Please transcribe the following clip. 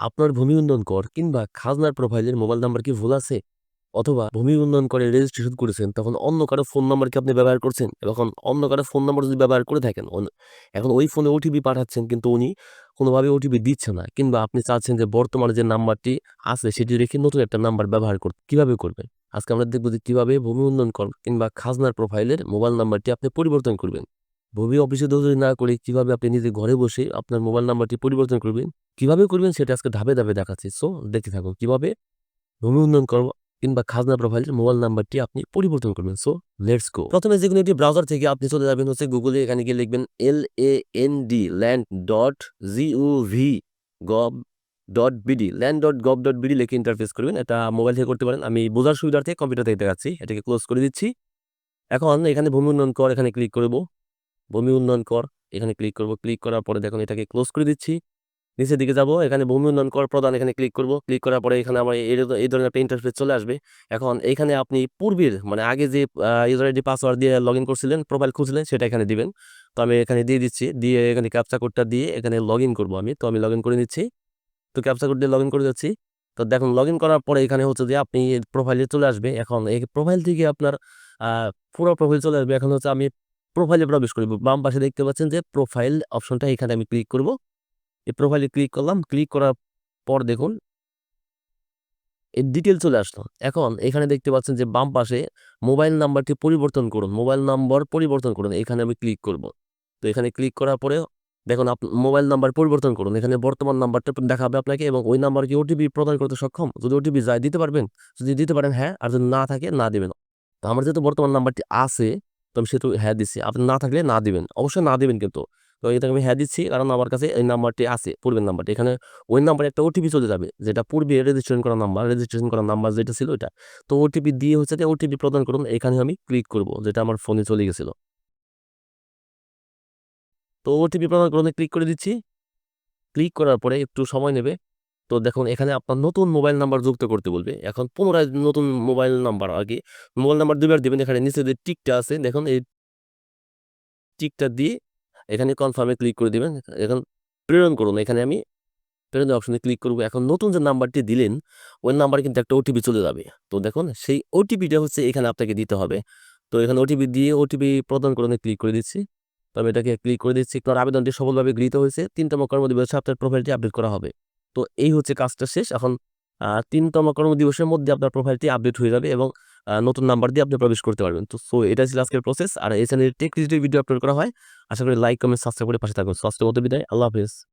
আপনার ভূমি উন্নয়ন কর কিংবা খাজনার প্রোফাইলের মোবাইল নাম্বার কি ভুল আছে? অথবা ভূমি উন্নয়ন করে রেজিস্ট্রেশন করেছেন, তখন অন্য কারও ফোন নাম্বার কি আপনি ব্যবহার করছেন? এখন অন্য কারও ফোন নাম্বার যদি ব্যবহার করে থাকেন, এখন ওই ফোনে ওটিপি পাঠাচ্ছেন কিন্তু উনি কোনোভাবে ওটিপি দিচ্ছে না কিংবা আপনি চাচ্ছেন যে বর্তমানে যে নাম্বারটি আছে সেটি রেখে নতুন একটা নাম্বার ব্যবহার করতে। কীভাবে করবেন? আজকে আমরা দেখব যে কীভাবে ভূমি উন্নয়ন কর কিংবা খাজনার প্রোফাইলের মোবাইল নাম্বারটি আপনি পরিবর্তন করবেন। ভূমি অফিসে দৌড়াদৌড়ি না করে কীভাবে আপনি নিজে ঘরে বসে আপনার মোবাইল নাম্বারটি পরিবর্তন করবেন, কীভাবে করবেন সেটা আজকে ধাপে, ধাপে দেখাচ্ছি। সো দেখতে থাকুন কীভাবে ভূমি উন্নয়ন কর কিংবা খাজনা প্রোফাইলের মোবাইল নাম্বারটি আপনি পরিবর্তন করবেন। So let's go. প্রথমে যে কোনো একটি ব্রাউজার থেকে আপনি চলে যাবেন হচ্ছে গুগলে এখানে গিয়ে লিখবেন L A N D land dot G O V gov dot BD land dot gov dot BD লিখে ইন্টারফেস করবেন। এটা মোবাইল থেকে করতে পারেন। আমি বোঝার সুবিধার্থে কম্পিউটার থেকে দেখাচ্ছি। এটাকে ক্লোজ করে দিচ্ছি। এখন এখানে ভূমি উন্নয়ন কর এখানে ক্লিক করব। ভূমি উন্নয়ন কর এখানে ক্লিক করব। ক্লিক করার পরে দেখুন এটাকে ক্লোজ করে দিচ্ছি। নিচের দিকে যাব এখানে ভূমি উন্নয়ন কর প্রদান এখানে ক্লিক করব। ক্লিক করার পরে এখানে আমার এই ধরনের একটা ইন্টারফেস চলে আসবে। এখন এখানে আপনি পূর্বের মানে আগে যে ইউজার আইডি পাসওয়ার্ড দিয়ে লগইন করছিলেন, প্রোফাইল খুঁজলেন সেটা এখানে দিবেন। তো আমি এখানে দিয়ে দিচ্ছি। দিয়ে এখানে ক্যাপচা কোডটা দিয়ে এখানে লগইন করব আমি। তো আমি লগইন করে নিচ্ছি। তো ক্যাপচা কোড দিয়ে লগইন করে যাচ্ছি। তো দেখুন লগইন করার পরে এখানে হচ্ছে যে আপনি প্রোফাইলে চলে আসবে। এখন এই প্রোফাইল থেকে আপনার পুরো প্রোফাইল চলে আসবে। এখন হচ্ছে আমি প্রোফাইলে প্রবেশ করব। বাম পাশে দেখতে পাচ্ছেন যে প্রোফাইল অপশনটা এখানে আমি ক্লিক করব। এই প্রোফাইলে ক্লিক করলাম। ক্লিক করার পর দেখুন এই ডিটেইল চলে আসলো। এখন এখানে দেখতে পাচ্ছেন যে বাম পাশে মোবাইল নাম্বারটি পরিবর্তন করুন। মোবাইল নম্বর পরিবর্তন করুন। এখানে আমি ক্লিক করব। তো এখানে ক্লিক করার পরে দেখুন মোবাইল নাম্বার পরিবর্তন করুন। এখানে বর্তমান নাম্বারটা দেখাবে আপনাকে এবং ওই নাম্বার কি ওটিপি প্রদান করতে সক্ষম? যদি ওটিপি যায় দিতে পারবেন? যদি দিতে পারেন হ্যাঁ, আর যদি না থাকে না দেবেন তো আমার যেহেতু বর্তমান নাম্বারটি আছে তো আমি সেহেতু হ্যাঁ দিচ্ছি। আপনি না থাকলে না দিবেন। অবশ্যই না দিবেন কিন্তু। তো এটাকে আমি হ্যাঁ দিচ্ছি কারণ আমার কাছে এই নাম্বারটি আছে, পূর্বের নাম্বারটি। এখানে ওই নাম্বারে একটা ওটিপি চলে যাবে। যেটা পূর্বে রেজিস্ট্রেশন করা নাম্বার, রেজিস্ট্রেশন করা নাম্বার যেটা ছিল ওইটা। তো ওটিপি দিয়ে হচ্ছে যে ওটিপি প্রদান করুন। এখানে আমি ক্লিক করব যেটা আমার ফোনে চলে গেছিল। তো ওটিপি প্রদান করুন ক্লিক করে দিচ্ছি। ক্লিক করার পরে একটু সময় নেবে। তো দেখুন, এখানে আপনার নতুন মোবাইল নাম্বার যুক্ত করতে বলবে। এখন পুনরায় নতুন মোবাইল নাম্বার আগে মোবাইল নাম্বার ২ বার দিবেন। এখানে নিচে যে টিকটা আছে, দেখুন, এই টিকটা দিয়ে এখানে কনফার্মে ক্লিক করে দিবেন। এখন প্রেরণ করুন। এখানে আমি প্রেরণের অপশনে ক্লিক করব। এখন নতুন যে নাম্বারটি দিলেন, ওই নাম্বারে কিন্তু একটা ওটিপি চলে যাবে। তো দেখুন, সেই ওটিপিটা হচ্ছে এখানে আপনাকে দিতে হবে। তো এখানে ওটিপি দিয়ে ওটিপি প্রদান করুন ক্লিক করে দিচ্ছি। তো আমি এটাকে ক্লিক করে দিচ্ছি। আপনার আবেদনটি সফলভাবে গৃহীত হয়েছে। ৩ তম কর্মদিবসে আপনার প্রোফাইলটি আপডেট করা হবে। তো এই হচ্ছে কাজটা শেষ। এখন তিনতম ৩ কর্ম কর্মদিবসের মধ্যে আপনার প্রোফাইলটি আপডেট হয়ে যাবে এবং নতুন নাম্বার দিয়ে আপনি প্রবেশ করতে পারবেন। তো সো এটা ছিল আজকের প্রসেস। আর এই চ্যানেলে টেক ভিডিও আপলোড করা হয়। আশা করি লাইক, কমেন্ট, সাবস্ক্রাইব করে পাশে থাকবেন। স্বাস্থ্য মতো বিদায়। আল্লাহ হাফেজ।